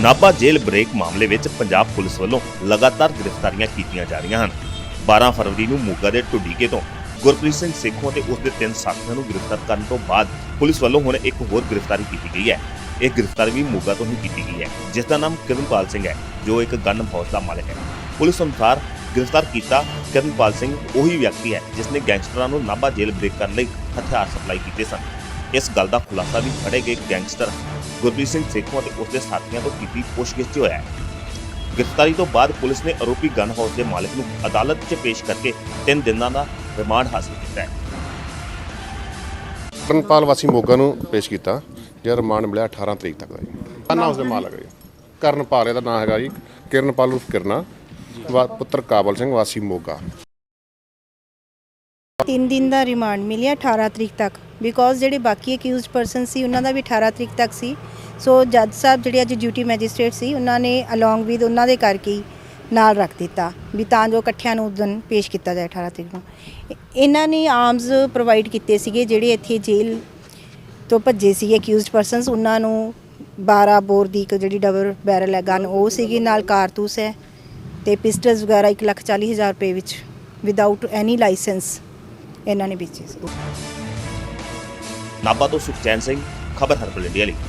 ਨਾਭਾ ਜੇਲ੍ਹ break ਮਾਮਲੇ ਵਿੱਚ Punjab police ਵੱਲੋਂ ਲਗਾਤਾਰ ਗ੍ਰਿਫਤਾਰੀਆਂ ਕੀਤੀਆਂ ਜਾ ਰਹੀਆਂ ਹਨ। 12 ਫਰਵਰੀ ਨੂੰ ਮੋਗਾ ਦੇ ਢੁੱਡੀਕੇ ਤੋਂ ਗੁਰਪ੍ਰੀਤ ਸਿੰਘ ਸੇਖੋਂ ਅਤੇ ਉਸ ਦੇ ਤਿੰਨ ਸਾਥੀਆਂ ਨੂੰ ਗ੍ਰਿਫਤਾਰ ਕਰਨ ਤੋਂ ਬਾਅਦ ਪੁਲਿਸ ਵੱਲੋਂ ਹੁਣ ਇੱਕ ਹੋਰ ਗ੍ਰਿਫਤਾਰੀ ਕੀਤੀ ਗਈ ਹੈ। ਇਹ ਗ੍ਰਿਫਤਾਰੀ ਵੀ ਮੋਗਾ ਤੋਂ ਹੀ ਕੀਤੀ ਗਈ ਹੈ, ਜਿਸ ਦਾ ਨਾਮ ਕਿਰਨਪਾਲ ਸਿੰਘ ਹੈ, ਜੋ ਇੱਕ ਗਨ ਹਾਊਸ ਦਾ ਮਾਲਕ ਹੈ। ਪੁਲਿਸ ਅਨੁਸਾਰ ਗ੍ਰਿਫਤਾਰ ਕੀਤਾ ਕਿਰਨਪਾਲ ਸਿੰਘ ਉਹੀ ਵਿਅਕਤੀ ਹੈ, ਜਿਸ ਨੇ ਗੈਂਗਸਟਰਾਂ ਨੂੰ ਨਾਭਾ ਜੇਲ੍ਹ ਬ੍ਰੇਕ ਕਰਨ ਲਈ ਹਥਿਆਰ ਸਪਲਾਈ ਕੀਤੇ ਸਨ। ਇਸ ਗੱਲ ਦਾ ਖੁਲਾਸਾ ਵੀ ਫੜੇ ਗਏ ਗੈਂਗਸਟਰ ਗੁਰਪ੍ਰੀਤ ਸਿੰਘ ਸੇਖੋਂ ਅਤੇ ਉਸ ਦੇ ਸਾਥੀਆਂ ਤੋਂ ਕੀਤੀ ਪੁੱਛਗਿੱਛ ਹੋਇਆ ਹੈ। ਗ੍ਰਿਫਤਾਰੀ ਤੋਂ ਬਾਅਦ ਪੁਲਿਸ ਨੇ ਆਰੋਪੀ ਗਨ ਹਾਊਸ ਦੇ ਮਾਲਕ ਨੂੰ ਅਦਾਲਤ 'ਚ ਪੇਸ਼ ਕਰਕੇ 3 ਦਿਨਾਂ ਦਾ ਰਿਮਾਂਡ ਹਾਸਲ ਕੀਤਾ ਹੈ। ਕਰਨਪਾਲ ਵਾਸੀ ਮੋਗਾ ਨੂੰ ਪੇਸ਼ ਕੀਤਾ ਜਿਹੜਾ ਰਿਮਾਂਡ ਮਿਲਿਆ 18 ਤਰੀਕ ਤੱਕ ਦਾ ਜੀ। ਉਸ ਦੇ ਮਾਲਕ ਜੀ। ਕਰਨਪਾਲ ਇਹਦਾ ਨਾਮ ਹੈਗਾ ਜੀ ਕਿਰਨਪਾਲ ਉਰਫ ਕਿਰਨਾ ਪੁੱਤਰ ਕਾਬਲ ਸਿੰਘ ਵਾਸੀ ਮੋਗਾ। ਤਿੰਨ ਦਿਨ ਦਾ ਰਿਮਾਂਡ ਮਿਲਿਆ 18 ਤਰੀਕ ਤੱਕ। ਬਿਕੋਜ਼ ਜਿਹੜੇ ਬਾਕੀ ਅਕਿਊਜ਼ਡ ਪਰਸਨ ਸੀ ਉਹਨਾਂ ਦਾ ਵੀ 18 ਤਰੀਕ ਤੱਕ ਸੀ। ਸੋ ਜੱਜ ਸਾਹਿਬ ਜਿਹੜੇ ਅੱਜ ਡਿਊਟੀ ਮੈਜਿਸਟ੍ਰੇਟ ਸੀ ਉਹਨਾਂ ਨੇ ਅਲੋਂਗ ਵਿਦ ਉਹਨਾਂ ਦੇ ਕਰਕੇ ਨਾਲ ਰੱਖ ਦਿੱਤਾ ਵੀ ਤਾਂ ਜੋ ਇਕੱਠਿਆਂ ਨੂੰ ਉਦੋਂ ਪੇਸ਼ ਕੀਤਾ ਜਾਏ 18 ਤਰੀਕ ਨੂੰ। ਇਹਨਾਂ ਨੇ ਆਰਮਸ ਪ੍ਰੋਵਾਈਡ ਕੀਤੇ ਸੀਗੇ ਜਿਹੜੇ ਇੱਥੇ ਜੇਲ੍ਹ ਤੋਂ ਭੱਜੇ ਸੀਗੇ ਅਕਿਊਜ਼ਡ ਪਰਸਨਸ ਉਹਨਾਂ ਨੂੰ 12 ਬੋਰ ਦੀ ਇੱਕ ਜਿਹੜੀ ਡਬਲ ਬੈਰਲ ਹੈ ਗਨ ਉਹ ਸੀਗੀ ਨਾਲ ਕਾਰਤੂਸ ਹੈ ਤੇ ਪਿਸਟਲਸ ਵਗੈਰਾ 1,40,000 ਰੁਪਏ ਵਿੱਚ ਵਿਦਆਊਟ ਐਨੀ ਲਾਇਸੈਂਸ ਇਹਨਾਂ ਨੇ ਵੇਚੇ ਸੀ। ਨਾਭਾ ਤੋਂ ਸੁਖਚੈਨ ਸਿੰਘ ਖਬਰ ਹਰਬਲ ਇੰਡੀਆ ਲਈ